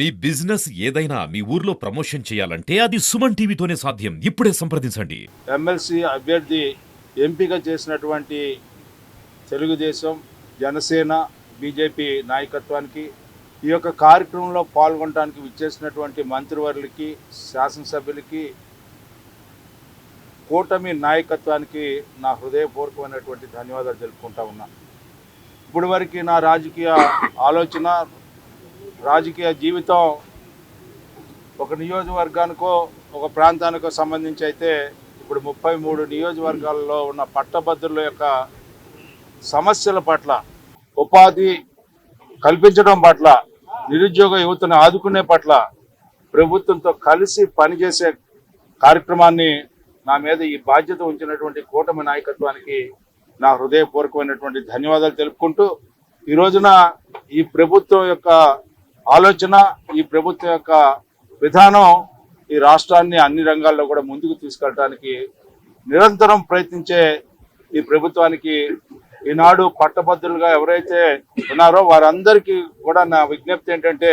మీ business ఏదైనా మీ ఊర్లో promotion చేయాలంటే అది సుమన్ టీవీతోనే సాధ్యం. ఇప్పుడే సంప్రదించండి. ఎమ్మెల్సీ అభ్యర్థి ఎంపిక చేసినటువంటి తెలుగుదేశం జనసేన బీజేపీ నాయకత్వానికి ఈ యొక్క కార్యక్రమంలో పాల్గొనడానికి విచ్చేసినటువంటి మంత్రివర్యులకి శాసనసభ్యులకి కూటమి నాయకత్వానికి నా హృదయపూర్వకమైనటువంటి ధన్యవాదాలు తెలుపుకుంటా ఉన్నా. ఇప్పటి వరకు నా రాజకీయ ఆలోచన రాజకీయ జీవితం ఒక నియోజకవర్గానికో ఒక ప్రాంతానికో సంబంధించి అయితే ఇప్పుడు ముప్పై మూడు నియోజకవర్గాల్లో ఉన్న పట్టభద్రుల యొక్క సమస్యల పట్ల ఉపాధి కల్పించడం పట్ల నిరుద్యోగ యువతను ఆదుకునే పట్ల ప్రభుత్వంతో కలిసి పనిచేసే కార్యక్రమాన్ని నా మీద ఈ బాధ్యత ఉంచినటువంటి కూటమి నాయకత్వానికి నా హృదయపూర్వకమైనటువంటి ధన్యవాదాలు తెలుపుకుంటూ ఈ రోజున ఈ ప్రభుత్వం యొక్క ఆలోచన ఈ ప్రభుత్వం యొక్క విధానం ఈ రాష్ట్రాన్ని అన్ని రంగాల్లో కూడా ముందుకు తీసుకెళ్ళడానికి నిరంతరం ప్రయత్నించే ఈ ప్రభుత్వానికి ఈనాడు పట్టభద్రులుగా ఎవరైతే ఉన్నారో వారందరికీ కూడా నా విజ్ఞప్తి ఏంటంటే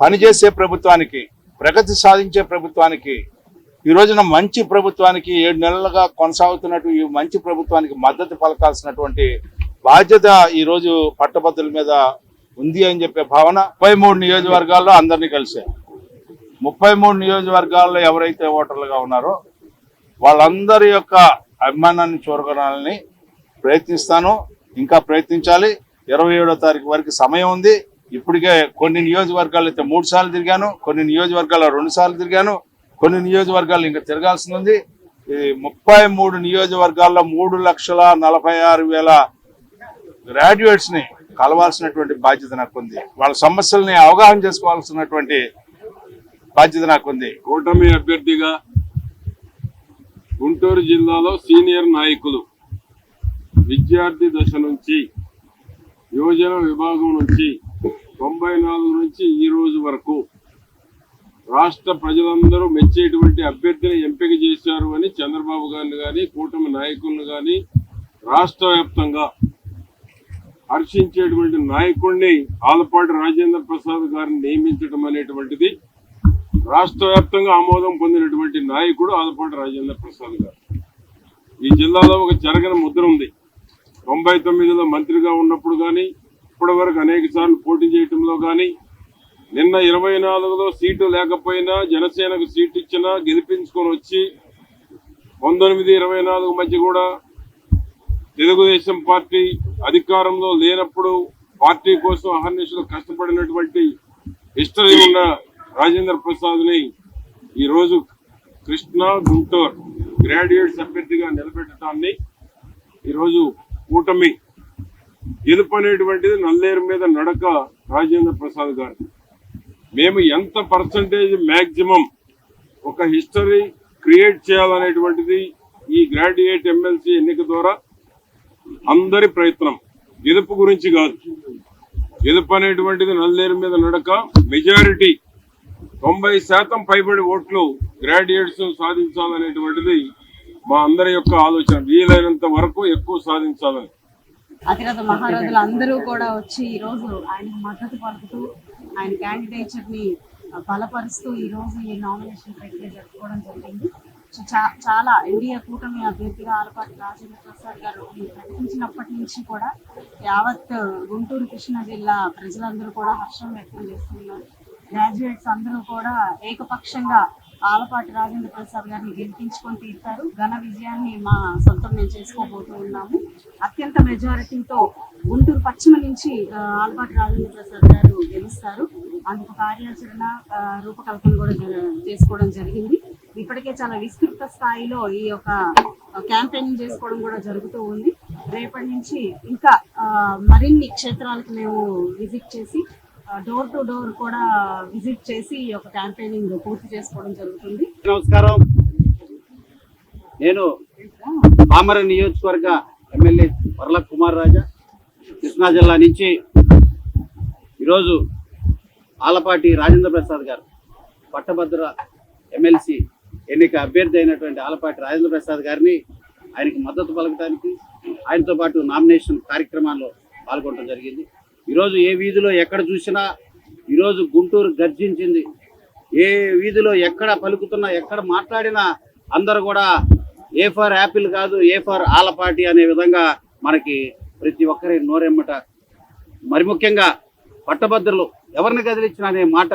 పనిచేసే ప్రభుత్వానికి ప్రగతి సాధించే ప్రభుత్వానికి ఈ రోజున మంచి ప్రభుత్వానికి ఏడు నెలలుగా కొనసాగుతున్నట్టు ఈ మంచి ప్రభుత్వానికి మద్దతు పలకాల్సినటువంటి బాధ్యత ఈరోజు పట్టభద్రుల మీద ఉంది అని చెప్పే భావన ముప్పై మూడు నియోజకవర్గాల్లో అందరినీ కలిసే. ముప్పై మూడు నియోజకవర్గాల్లో ఎవరైతే ఓటర్లుగా ఉన్నారో వాళ్ళందరి యొక్క అభిమానాన్ని చూరగొనాలని ప్రయత్నిస్తాను. ఇంకా ప్రయత్నించాలి. ఇరవై ఏడో తారీఖు వరకు సమయం ఉంది. ఇప్పటికే కొన్ని నియోజకవర్గాలు అయితే మూడు సార్లు తిరిగాను. కొన్ని నియోజకవర్గాల్లో రెండు సార్లు తిరిగాను. కొన్ని నియోజకవర్గాలు ఇంకా తిరగాల్సి ఉంది. ఈ ముప్పై మూడు నియోజకవర్గాల్లో మూడు లక్షల నలభై ఆరు వేల గ్రాడ్యుయేట్స్ని కలవాల్సినటువంటి బాధ్యత నాకుంది. వాళ్ళ సమస్యల్ని అవగాహన చేసుకోవాల్సినటువంటి బాధ్యత నాకుంది. కూటమి అభ్యర్థిగా గుంటూరు జిల్లాలో సీనియర్ నాయకులు విద్యార్థి దశ నుంచి యువజన విభాగం నుంచి తొంభై నాలుగు నుంచి ఈ రోజు వరకు రాష్ట్ర ప్రజలందరూ మెచ్చేటువంటి అభ్యర్థిని ఎంపిక చేశారు అని చంద్రబాబు గారిని కానీ కూటమి నాయకులను కానీ రాష్ట్ర వ్యాప్తంగా హర్షించేటువంటి నాయకుడిని ఆలపాటి రాజేంద్ర ప్రసాద్ గారిని నియమించడం అనేటువంటిది రాష్ట్ర వ్యాప్తంగా ఆమోదం పొందినటువంటి నాయకుడు ఆలపాటి రాజేంద్ర ప్రసాద్ గారు. ఈ జిల్లాలో ఒక జరగని ముద్ర ఉంది. తొంభై తొమ్మిదిలో మంత్రిగా ఉన్నప్పుడు కానీ ఇప్పటి వరకు అనేక సార్లు పోటీ చేయటంలో కానీ నిన్న ఇరవై నాలుగులో సీటు లేకపోయినా జనసేనకు సీటు ఇచ్చినా గెలిపించుకొని వచ్చి పంతొమ్మిది ఇరవై నాలుగు మధ్య కూడా తెలుగుదేశం పార్టీ అధికారంలో లేనప్పుడు పార్టీ కోసం అహర్నిశలు కష్టపడినటువంటి హిస్టరీ ఉన్న రాజేంద్ర ప్రసాద్ని కృష్ణా గుంటూరు గ్రాడ్యుయేట్స్ అభ్యర్థిగా నిలబెట్టడాన్ని ఈరోజు కూటమి గెలుపు అనేటువంటిది నల్లేరు మీద నడక రాజేంద్ర ప్రసాద్ గారు. మేము ఎంత పర్సంటేజ్ మ్యాక్సిమం ఒక హిస్టరీ క్రియేట్ చేయాలనేటువంటిది ఈ గ్రాడ్యుయేట్ ఎమ్మెల్సీ ఎన్నిక ద్వారా అందరి ప్రయత్నం. ఎదుపు గురించి కాదు. ఎదుపు అనేటువంటిది నల్లేరు మీద నడక మెజారిటీ తొంభై శాతం పైబడి ఓట్లు గ్రాడ్యుయేట్స్ సాధించాలనేటువంటిది మా అందరి యొక్క ఆలోచన. వీలైనంత వరకు ఎక్కువ సాధించాలని. అతిరథ మహారాజులు అందరూ కూడా వచ్చి ఈ రోజు ఆయనకు మద్దతు పలుకుతూ ఆయన క్యాండిడేచర్ని బలపరుస్తూ ఈ రోజు ఈ నామినేషన్ ప్రక్రియ జరుపుకోవడం జరిగింది. చాలా ఎన్డీఏ కూటమి అభ్యర్థిగా ఆలపాటి రాజేంద్ర ప్రసాద్ గారు ప్రకటించినప్పటి నుంచి కూడా యావత్ గుంటూరు కృష్ణా జిల్లా ప్రజలందరూ కూడా హర్షం వ్యక్తం చేస్తున్నారు. గ్రాడ్యుయేట్స్ అందరూ కూడా ఏకపక్షంగా ఆలపాటి రాజేంద్ర ప్రసాద్ గారిని గెలిపించుకొని తీర్చారు ఘన విజయాన్ని మా సొంతం మేము చేసుకోబోతూ ఉన్నాము. అత్యంత మెజారిటీతో గుంటూరు పశ్చిమ నుంచి ఆలపాటి రాజేంద్ర ప్రసాద్ గారు గెలుస్తారు. అందుకు కార్యాచరణ రూపకల్పన కూడా చేసుకోవడం జరిగింది. ఇప్పటికే చాలా విస్తృత స్థాయిలో ఈ యొక్క క్యాంపెయినింగ్ చేసుకోవడం కూడా జరుగుతూ ఉంది. రేపటి నుంచి ఇంకా మరిన్ని క్షేత్రాలకు మేము విజిట్ చేసి డోర్ టు డోర్ కూడా విజిట్ చేసి ఈ యొక్క క్యాంపెయినింగ్ పూర్తి చేసుకోవడం జరుగుతుంది. నమస్కారం. నేను పామర నియోజకవర్గ ఎమ్మెల్యే వరల కుమార్ రాజా. కృష్ణా జిల్లా నుంచి ఈరోజు ఆలపాటి రాజేంద్ర ప్రసాద్ గారు పట్టభద్ర ఎమ్మెల్సీ ఎన్నిక అభ్యర్థి అయినటువంటి ఆలపాటి రాజేంద్ర ప్రసాద్ గారిని ఆయనకి మద్దతు పలకడానికి ఆయనతో పాటు నామినేషన్ కార్యక్రమాల్లో పాల్గొనడం జరిగింది. ఈరోజు ఏ వీధిలో ఎక్కడ చూసినా ఈరోజు గుంటూరు గర్జించింది. ఏ వీధిలో ఎక్కడ పలుకుతున్నా ఎక్కడ మాట్లాడినా అందరూ కూడా ఏ ఫర్ యాపిల్ కాదు ఏ ఫర్ ఆలపాటి అనే విధంగా మనకి ప్రతి ఒక్కరి నోరెమ్మట. మరి ముఖ్యంగా పట్టభద్రులు ఎవరిని కదిలించిన అనే మాట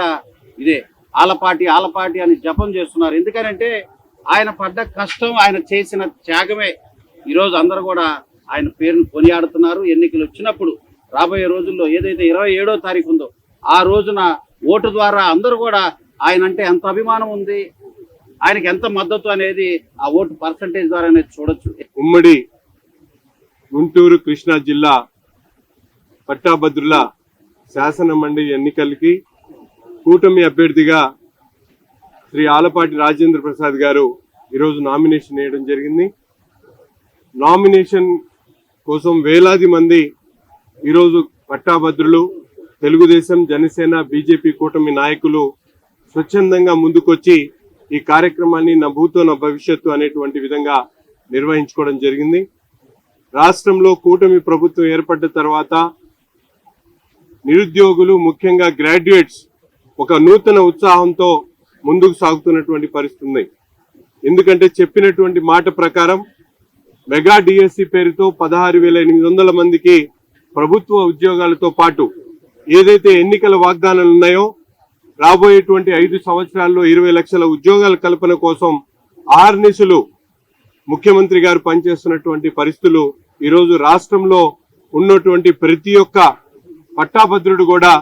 ఇదే. ఆలపాటి ఆలపాటి అని జపం చేస్తున్నారు. ఎందుకనంటే ఆయన పడ్డ కష్టం ఆయన చేసిన త్యాగమే. ఈరోజు అందరూ కూడా ఆయన పేరును కొనియాడుతున్నారు. ఎన్నికలు వచ్చినప్పుడు రాబోయే రోజుల్లో ఏదైతే ఇరవై ఏడో తారీఖు ఉందో ఆ రోజున ఓటు ద్వారా అందరూ కూడా ఆయన అంటే ఎంత అభిమానం ఉంది ఆయనకి ఎంత మద్దతు అనేది ఆ ఓటు పర్సంటేజ్ ద్వారా అనేది చూడొచ్చు. ఉమ్మడి గుంటూరు కృష్ణా జిల్లా పట్టాభద్రుల శాసన మండలి ఎన్నికలకి కూటమి అభ్యర్థిగా శ్రీ ఆలపాటి రాజేంద్ర ప్రసాద్ గారు ఈరోజు నామినేషన్ వేయడం జరిగింది. నామినేషన్ కోసం వేలాది మంది ఈరోజు పట్టాభద్రులు తెలుగుదేశం జనసేన బీజేపీ కూటమి నాయకులు స్వచ్ఛందంగా ముందుకొచ్చి ఈ కార్యక్రమాన్ని నా భూతో నా భవిష్యత్తు అనేటువంటి విధంగా నిర్వహించుకోవడం జరిగింది. రాష్ట్రంలో కూటమి ప్రభుత్వం ఏర్పడ్డ తర్వాత నిరుద్యోగులు ముఖ్యంగా గ్రాడ్యుయేట్స్ ఒక నూతన ఉత్సాహంతో ముందుకు సాగుతున్నటువంటి పరిస్థితి ఉంది. ఎందుకంటే చెప్పినటువంటి మాట ప్రకారం మెగా డిఎస్సి పేరుతో పదహారు వేల ఎనిమిది వందల మందికి ప్రభుత్వ ఉద్యోగాలతో పాటు ఏదైతే ఎన్నికల వాగ్దానాలు ఉన్నాయో రాబోయేటువంటి ఐదు సంవత్సరాల్లో ఇరవై లక్షల ఉద్యోగాల కల్పన కోసం ఆర్నిసులు ముఖ్యమంత్రి గారు పనిచేస్తున్నటువంటి పరిస్థితులు ఈరోజు రాష్ట్రంలో ఉన్నటువంటి ప్రతి ఒక్క పట్టాభద్రుడు కూడా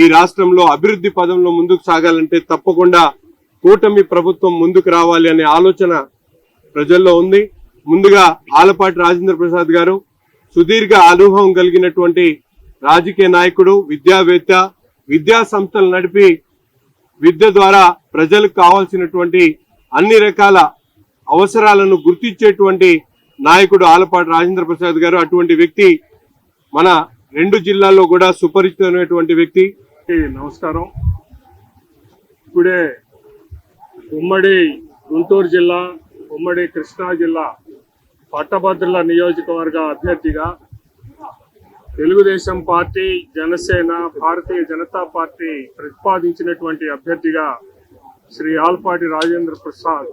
ఈ రాష్ట్రంలో అభివృద్ధి పదంలో ముందుకు సాగాలంటే తప్పకుండా కూటమి ప్రభుత్వం ముందుకు రావాలి అనే ఆలోచన ప్రజల్లో ఉంది. ముందుగా ఆలపాటి రాజేంద్ర ప్రసాద్ గారు సుదీర్ఘ అనుభవం కలిగినటువంటి రాజకీయ నాయకుడు విద్యావేత్త విద్యా సంస్థలు నడిపి విద్య ద్వారా ప్రజలకు కావాల్సినటువంటి అన్ని రకాల అవసరాలను గుర్తించేటువంటి నాయకుడు ఆలపాటి రాజేంద్ర ప్రసాద్ గారు. అటువంటి వ్యక్తి మన రెండు జిల్లాల్లో కూడా సుపరిచితమైనటువంటి వ్యక్తి. నమస్కారం. ఇప్పుడే ఉమ్మడి గుంటూరు జిల్లా ఉమ్మడి కృష్ణా జిల్లా పట్టభద్రుల నియోజకవర్గ అభ్యర్థిగా తెలుగుదేశం పార్టీ జనసేన భారతీయ జనతా పార్టీ ప్రతిపాదించినటువంటి అభ్యర్థిగా శ్రీ ఆల్పాటి రాజేంద్ర ప్రసాద్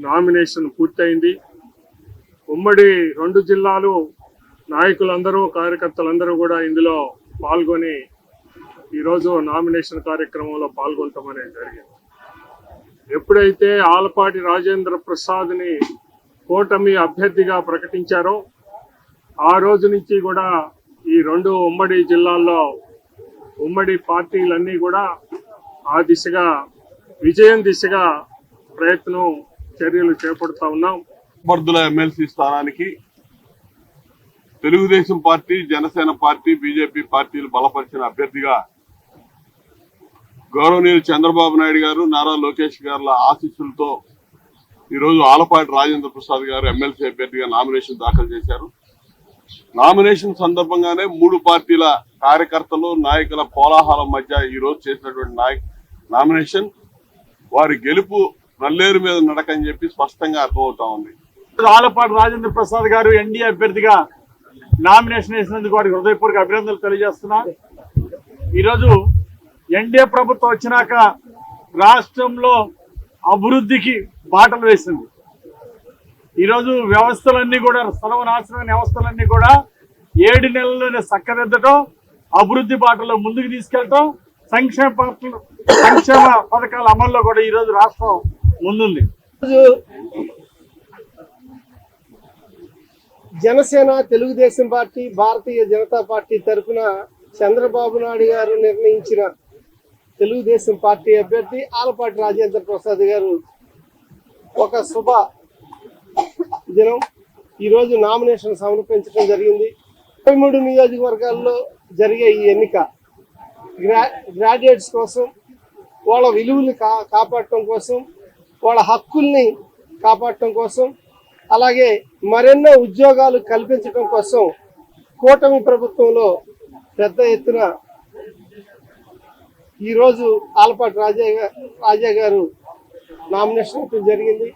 నామినేషన్ పూర్తయింది. ఉమ్మడి రెండు జిల్లాలు నాయకులందరూ కార్యకర్తలందరూ కూడా ఇందులో పాల్గొని ఈరోజు నామినేషన్ కార్యక్రమంలో పాల్గొనటం అనేది జరిగింది. ఎప్పుడైతే ఆలపాటి రాజేంద్ర ప్రసాద్ని కూటమి అభ్యర్థిగా ప్రకటించారో ఆ రోజు నుంచి కూడా ఈ రెండు ఉమ్మడి జిల్లాల్లో ఉమ్మడి పార్టీలన్నీ కూడా ఆ దిశగా విజయం దిశగా ప్రయత్నం చర్యలు చేపడుతూ ఉన్నాం. అభ్యర్థుల ఎమ్మెల్సీ స్థానానికి Telugudesam party Janasena party BJP పార్టీలు బలపరిచిన అభ్యర్థిగా గౌరవనీయులు చంద్రబాబు నాయుడు గారు నారా లోకేష్ గారుల ఆశీస్సులతో ఈరోజు ఆలపాటి రాజేంద్ర ప్రసాద్ గారు ఎమ్మెల్సీ అభ్యర్థిగా నామినేషన్ దాఖలు చేశారు. నామినేషన్ సందర్భంగానే మూడు పార్టీల కార్యకర్తలు నాయకుల కోలాహలం మధ్య ఈరోజు చేసినటువంటి నాయక్ నామినేషన్. వారి గెలుపు నల్లేరు మీద నడకని చెప్పి స్పష్టంగా అర్థమవుతా ఉంది. ఆలపాటి రాజేంద్ర ప్రసాద్ గారు ఎన్డీఏ అభ్యర్థిగా నామినేషన్ వేసినందుకు వారికి హృదయపూర్వక అభినందనలు తెలియజేస్తున్నా. ఈరోజు ఎన్డీఏ ప్రభుత్వం వచ్చినాక రాష్ట్రంలో అభివృద్ధికి బాటలు వేసింది. ఈరోజు వ్యవస్థలన్నీ కూడా సర్వనాశనమైన వ్యవస్థలన్నీ కూడా ఏడు నెలల్లోనే చక్కదిద్దటం అభివృద్ధి బాటలో ముందుకు తీసుకెళ్ళటం సంక్షేమ సంక్షేమ పథకాల అమల్లో కూడా ఈరోజు రాష్ట్రం ముందుంది. జనసేన తెలుగుదేశం పార్టీ భారతీయ జనతా పార్టీ తరఫున చంద్రబాబు నాయుడు గారు నిర్ణయించిన తెలుగుదేశం పార్టీ అభ్యర్థి ఆలపాటి రాజేంద్ర ప్రసాద్ గారు ఒక శుభ దినం. ఈరోజు నామినేషన్ సమర్పించడం జరిగింది. ముప్పై మూడు నియోజకవర్గాల్లో జరిగే ఈ ఎన్నిక గ్రా గ్రాడ్యుయేట్స్ కోసం వాళ్ళ విలువలు కా కాపాడటం కోసం వాళ్ళ హక్కుల్ని కాపాడటం కోసం అలాగే మరెన్నో ఉద్యోగాలు కల్పించడం కోసం కూటమి ప్రభుత్వంలో పెద్ద ఎత్తున ఈరోజు ఆలపాటి రాజా రాజా గారు నామినేషన్ జరిగింది.